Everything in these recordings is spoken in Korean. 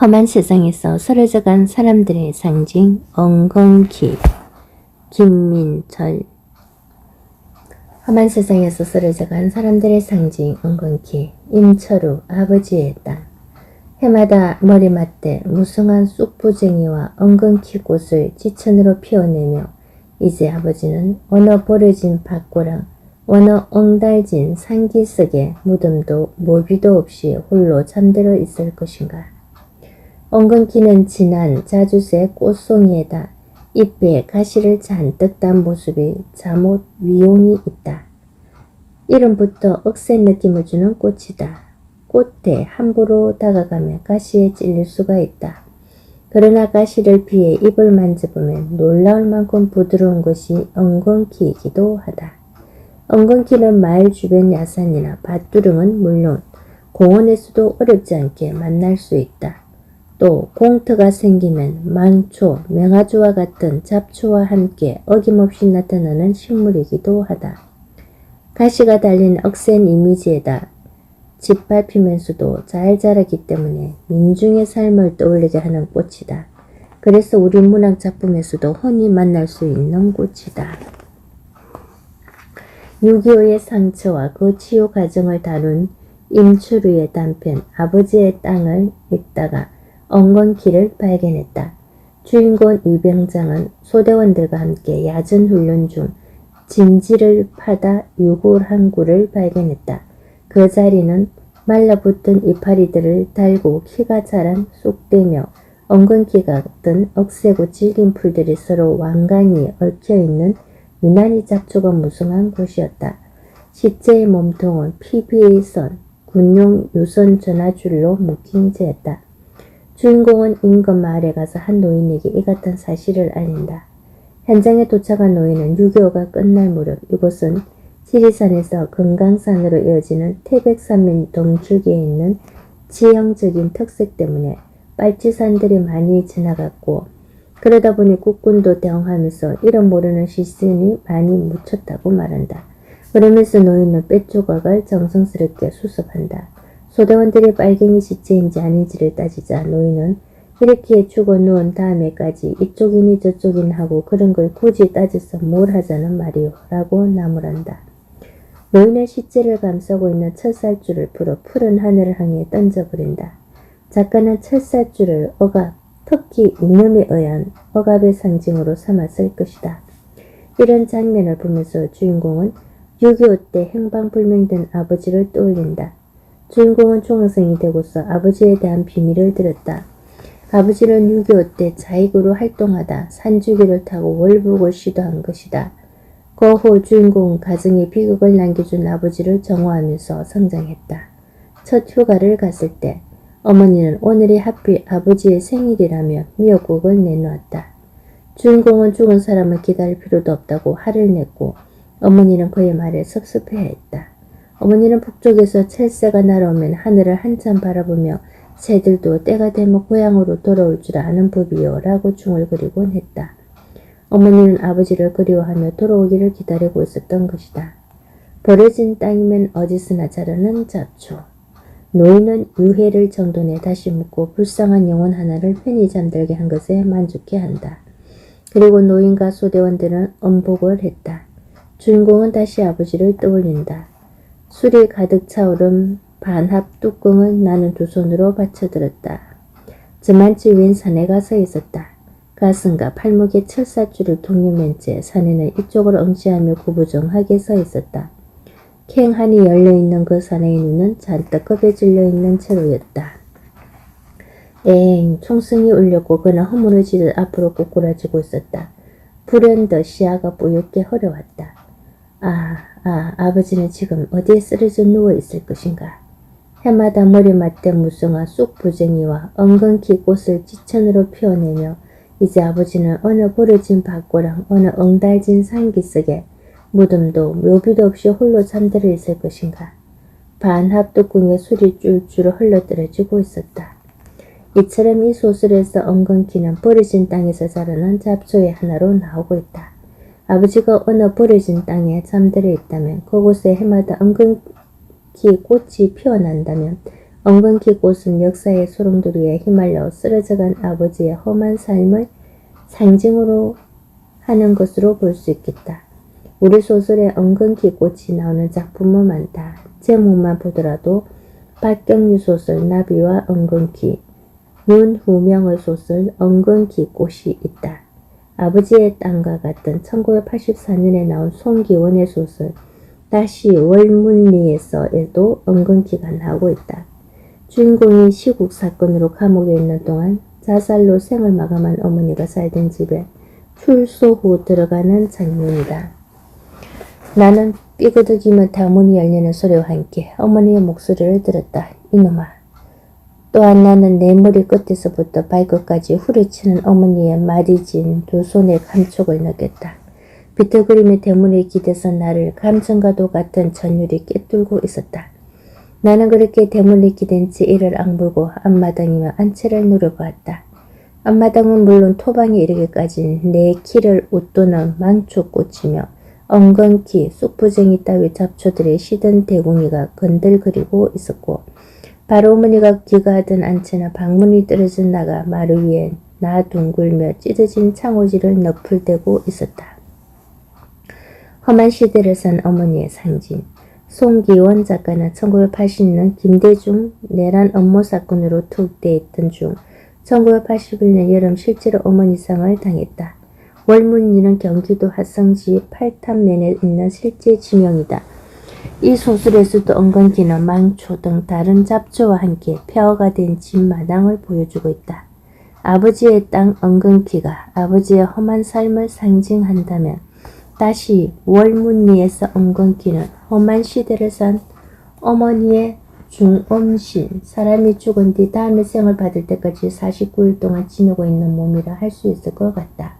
험한 세상에서 쓰러져간 사람들의 상징 엉겅키 김민철. 험한 세상에서 쓰러져간 사람들의 상징 엉겅키 임철우 아버지의 땅 해마다 머리맡에 무성한 쑥부쟁이와 엉겅키 꽃을 지천으로 피워내며 이제 아버지는 어느 버려진 밭고랑 어느 엉달진 상기 속에 무덤도 모비도 없이 홀로 잠들어 있을 것인가. 엉겅키는 진한 자주새 꽃송이에다 잎에 가시를 잔뜩 단 모습이 잠옷 위용이 있다. 이름부터 억센 느낌을 주는 꽃이다. 꽃에 함부로 다가가면 가시에 찔릴 수가 있다. 그러나 가시를 피해 잎을 만져보면 놀라울 만큼 부드러운 것이 엉겅키이기도 하다. 엉겅키는 마을 주변 야산이나 밭두릉은 물론 공원에서도 어렵지 않게 만날 수 있다. 또 공터가 생기면 망초, 명아주와 같은 잡초와 함께 어김없이 나타나는 식물이기도 하다. 가시가 달린 억센 이미지에다 짓밟히면서도 잘 자라기 때문에 민중의 삶을 떠올리게 하는 꽃이다. 그래서 우리 문학 작품에서도 흔히 만날 수 있는 꽃이다. 6.25의 상처와 그 치유 과정을 다룬 임추루의 단편 아버지의 땅을 읽다가 엉겅키를 발견했다. 주인공 이병장은 소대원들과 함께 야전 훈련 중 진지를 파다 유골 한 구를 발견했다. 그 자리는 말라붙은 이파리들을 달고 키가 자란 쑥대며 엉겅키 같은 억세고 질긴 풀들이 서로 완강히 얽혀있는 유난히 잡초가 무성한 곳이었다. 시체의 몸통은 PBA선, 군용 유선 전화줄로 묶인 채였다. 주인공은 인근 마을에 가서 한 노인에게 이 같은 사실을 알린다. 현장에 도착한 노인은 6.25가 끝날 무렵 이곳은 지리산에서 금강산으로 이어지는 태백산맥 동줄기에 있는 지형적인 특색 때문에 빨치산들이 많이 지나갔고 그러다 보니 국군도 대응하면서 이름 모르는 시신이 많이 묻혔다고 말한다. 그러면서 노인은 뼈조각을 정성스럽게 수습한다. 소대원들이 빨갱이 시체인지 아닌지를 따지자 노인은 이렇게 죽어 누운 다음에까지 이쪽이니 저쪽이니 하고 그런 걸 굳이 따져서 뭘 하자는 말이오 라고 나무란다. 노인의 시체를 감싸고 있는 철살줄을 풀어 푸른 하늘을 향해 던져버린다. 작가는 철살줄을 억압, 특히 이념에 의한 억압의 상징으로 삼았을 것이다. 이런 장면을 보면서 주인공은 6.25 때 행방불명된 아버지를 떠올린다. 주인공은 중학생이 되고서 아버지에 대한 비밀을 들었다. 아버지는 6.25 때 자익으로 활동하다 산주기를 타고 월북을 시도한 것이다. 그 후 주인공은 가정에 비극을 남겨준 아버지를 정화하면서 성장했다. 첫 휴가를 갔을 때 어머니는 오늘이 하필 아버지의 생일이라며 미역국을 내놓았다. 주인공은 죽은 사람을 기다릴 필요도 없다고 화를 냈고 어머니는 그의 말에 섭섭해했다. 어머니는 북쪽에서 첼새가 날아오면 하늘을 한참 바라보며 새들도 때가 되면 고향으로 돌아올 줄 아는 법이요 라고 중을 그리곤 했다. 어머니는 아버지를 그리워하며 돌아오기를 기다리고 있었던 것이다. 버려진 땅이면 어디서나 자라는 잡초. 노인은 유해를 정돈해 다시 묻고 불쌍한 영혼 하나를 편히 잠들게 한 것에 만족해 한다. 그리고 노인과 소대원들은 엄복을 했다. 주인공은 다시 아버지를 떠올린다. 술이 가득 차오른 반합 뚜껑을 나는 두 손으로 받쳐들었다. 저만치 웬 사내가 서 있었다. 가슴과 팔목에 철사줄을 동여맨 채 사내는 이쪽을 응시하며 구부정하게 서 있었다. 캥하니 열려있는 그 사내의 눈은 잔뜩 겁에 질려있는 채로였다. 엥 총성이 울렸고 그는 허물어지듯 앞으로 꼬꾸라지고 있었다. 불현듯 시야가 뿌옇게 흐려왔다. 아, 아, 아버지는 지금 어디에 쓰러져 누워 있을 것인가? 해마다 머리맡에 무성한 쑥부쟁이와 엉겅키 꽃을 지천으로 피워내며 이제 아버지는 어느 버려진 밭고랑 어느 엉달진 산기 속에 무덤도 묘비도 없이 홀로 잠들어 있을 것인가. 반합 뚜껑에 술이 쫄줄 흘러떨어지고 있었다. 이처럼 이 소설에서 엉겅키는 버려진 땅에서 자라는 잡초의 하나로 나오고 있다. 아버지가 어느 버려진 땅에 잠들어 있다면 그곳에 해마다 엉겅키 꽃이 피어난다면 엉겅퀴 꽃은 역사의 소용돌이에 휘말려 쓰러져간 아버지의 험한 삶을 상징으로 하는 것으로 볼 수 있겠다. 우리 소설에 엉겅퀴 꽃이 나오는 작품은 많다. 제목만 보더라도 박경유 소설 나비와 엉겅퀴, 윤후명의 소설 엉겅퀴 꽃이 있다. 아버지의 땅과 같은 1984년에 나온 송기원의 소설 다시 월문리에서에도 엉겅퀴가 나오고 있다. 주인공이 시국 사건으로 감옥에 있는 동안 자살로 생을 마감한 어머니가 살던 집에 출소 후 들어가는 장면이다. 나는 삐그덕이며 다문이 열리는 소리와 함께 어머니의 목소리를 들었다. 이놈아. 또한 나는 내 머리 끝에서부터 발끝까지 후려치는 어머니의 마디진 두 손의 감촉을 느꼈다. 비틀거림의 대문에 기대서 나를 감정과도 같은 전율이 꿰뚫고 있었다. 나는 그렇게 대문에 기댄 채 이를 악물고 앞마당이며 안채를 누려보았다. 앞마당은 물론 토방에 이르기까지 내 키를 웃도는 망초꽃이며 엉겅퀴, 쑥부쟁이 따위 잡초들의 시든 대궁이가 건들거리고 있었고 바로 어머니가 귀가하던 안채나 방문이 떨어진 나가 마루 위에 나 둥글며 찢어진 창호지를 너풀대고 있었다. 험한 시대를 산 어머니의 상징. 송기원 작가는 1980년 김대중 내란 업무 사건으로 투옥되어 중 1981년 여름 실제로 어머니상을 당했다. 월문리는 경기도 화성시 팔탄면에 있는 실제 지명이다. 이 소설에서도 엉겅퀴는 망초 등 다른 잡초와 함께 폐허가 된 집마당을 보여주고 있다. 아버지의 땅 엉겅퀴가 아버지의 험한 삶을 상징한다면 다시 월문리에서 엉겅퀴는 험한 시대를 산 어머니의 중엄신, 사람이 죽은 뒤 다음에 생을 받을 때까지 49일 동안 지내고 있는 몸이라 할 수 있을 것 같다.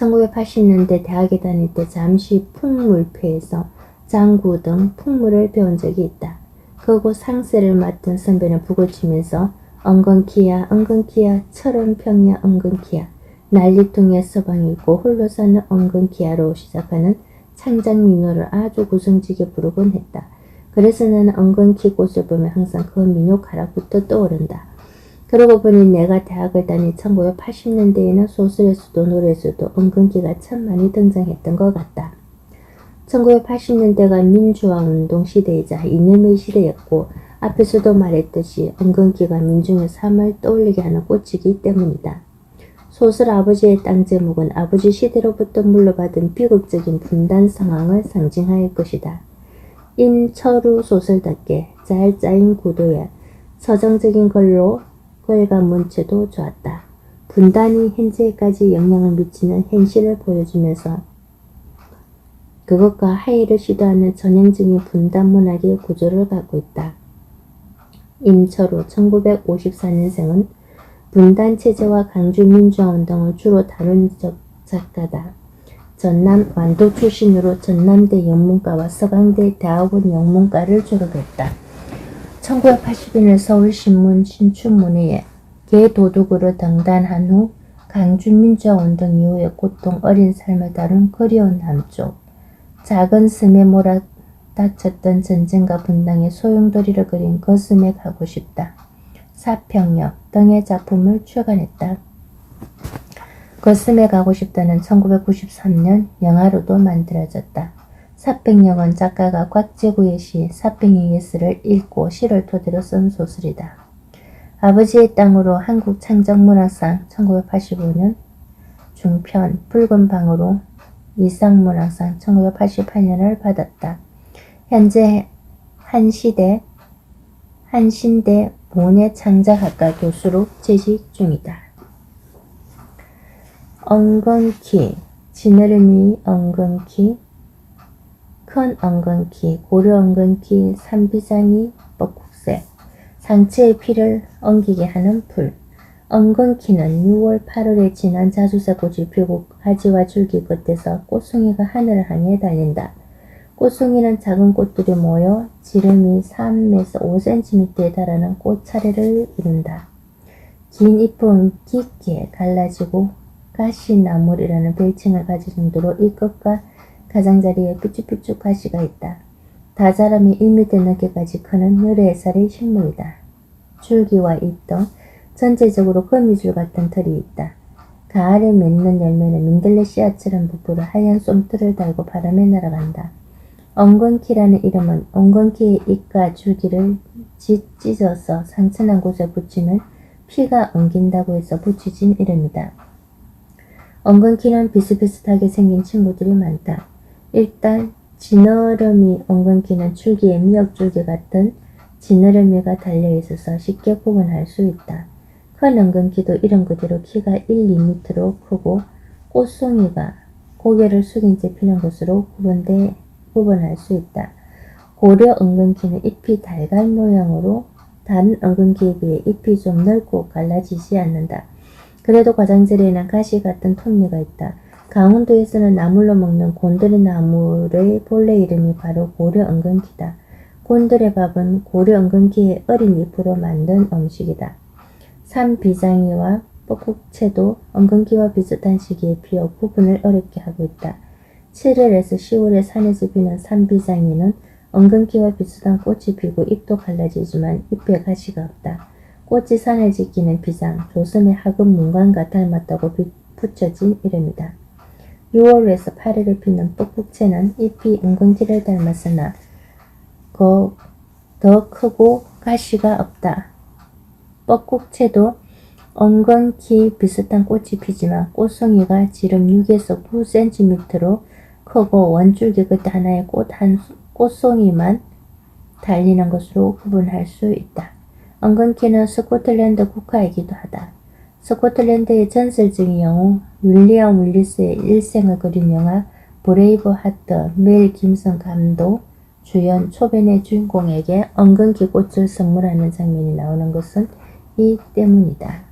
1980년대 대학에 다닐 때 잠시 풍물패에서 장구 등 풍물을 배운 적이 있다. 그곳 상세를 맡은 선배는 북어치면서 엉겅퀴야 엉겅퀴야 철원평야 엉겅퀴야 난리통에 서방이 있고 홀로 사는 엉겅퀴야로 시작하는 창작 민호를 아주 구성지게 부르곤 했다. 그래서 나는 엉겅퀴 꽃을 보면 항상 그 민호 가락부터 떠오른다. 그러고 보니 내가 대학을 다닌 1980년대에는 소설에서도 노래에서도 엉겅퀴가 참 많이 등장했던 것 같다. 1980년대가 민주화 운동 시대이자 이념의 시대였고 앞에서도 말했듯이 엉겅퀴가 민중의 삶을 떠올리게 하는 꽃이기 때문이다. 소설 아버지의 땅 제목은 아버지 시대로부터 물려받은 비극적인 분단 상황을 상징할 것이다. 임철우 소설답게 잘 짜인 구도에 서정적인 걸로 글과 문체도 좋았다. 분단이 현재까지 영향을 미치는 현실을 보여주면서 그것과 하이를 시도하는 전형적인 분단 문학의 구조를 갖고 있다. 임철우 1954년생은 분단 체제와 강주 민주화 운동을 주로 다룬 작가다. 전남 완도 출신으로 전남대 영문과와 서강대 대학원 영문과를 졸업했다. 1980년 서울신문 신춘문예에 개도둑으로 등단한 후 강주민주화 운동 이후의 고통 어린 삶을 다룬 그리운 남쪽 작은 섬에 몰아닥쳤던 전쟁과 분당의 소용돌이를 그린 거슴에 가고 싶다. 사평역 등의 작품을 출간했다. 거슴에 가고 싶다는 1993년 영화로도 만들어졌다. 사평역은 작가가 곽재구의 시 사평의 예스를 읽고 시를 토대로 쓴 소설이다. 아버지의 땅으로 한국 창작문화상 1985년 중편 붉은 방으로 이상문화상 1988년을 받았다. 현재 한시대 한신대 모내 창작학과 교수로 재직 중이다. 엉겅퀴, 지느러미 엉겅퀴, 큰 엉겅퀴, 고려 엉겅퀴, 산비장이 뻐국새, 상체의 피를 엉기게 하는 풀, 엉겅퀴는 6월 8월에 지난 자주사 꽃이 피고 가지와 줄기 끝에서 꽃송이가 하늘을 향해 달린다. 꽃송이는 작은 꽃들이 모여 지름이 3에서 5cm에 달하는 꽃차례를 이룬다. 긴 잎은 깊게 갈라지고 가시나물이라는 별칭을 가질 정도로 이 끝과 가장자리에 삐쭉삐쭉 가시가 있다. 다자람이 1m 넘게까지 크는 열애살의 식물이다. 줄기와 잎등 전체적으로 거미줄 같은 털이 있다. 가을에 맺는 열매는 민들레 씨앗처럼 부풀어 하얀 솜털을 달고 바람에 날아간다. 엉겅키라는 이름은 엉겅키의 잎과 줄기를 찢- 찢어서 상처난 곳에 붙이면 피가 엉긴다고 해서 붙여진 이름이다. 엉겅키는 비슷비슷하게 생긴 친구들이 많다. 일단 지느러미 엉겅키는 줄기에 미역줄기 같은 지느러미가 달려있어서 쉽게 구분할 수 있다. 큰 엉겅키도 이름 그대로 키가 1, 2m로 크고 꽃송이가 고개를 숙인 채 피는 것으로 구분돼 구분할 수 있다. 고려 엉겅키는 잎이 달걀 모양으로 다른 엉겅키에 비해 잎이 좀 넓고 갈라지지 않는다. 그래도 과장질에는 가시 같은 톱니가 있다. 강원도에서는 나물로 먹는 곤드레 나물의 본래 이름이 바로 고려 엉겅키다. 곤드레 밥은 고려 엉겅키의 어린 잎으로 만든 음식이다. 산비장이와 뻐꾹채도 엉겅키와 비슷한 시기에 피어 구분을 어렵게 하고 있다. 7월에서 10월에 산에서 피는 산비장이는 엉겅키와 비슷한 꽃이 피고 잎도 갈라지지만 잎에 가시가 없다. 꽃이 산을 지키는 비장, 조선의 하급 문관과 닮았다고 비- 붙여진 이름이다. 6월에서 8월에 피는 뻑뻑채는 잎이 엉겅키를 닮았으나 거- 더 크고 가시가 없다. 뻐꾹채도 엉겅키 비슷한 꽃이 피지만 꽃송이가 지름 6에서 9cm로 크고 원줄기 끝 하나의 꽃 한 꽃송이만 달리는 것으로 구분할 수 있다. 엉겅키는 스코틀랜드 국화이기도 하다. 스코틀랜드의 전설적인 영웅 윌리엄 윌리스의 일생을 그린 영화 브레이브 하트, 밀 김성 감독, 주연 초변의 주인공에게 엉겅기 꽃을 선물하는 장면이 나오는 것은 이 때문이다.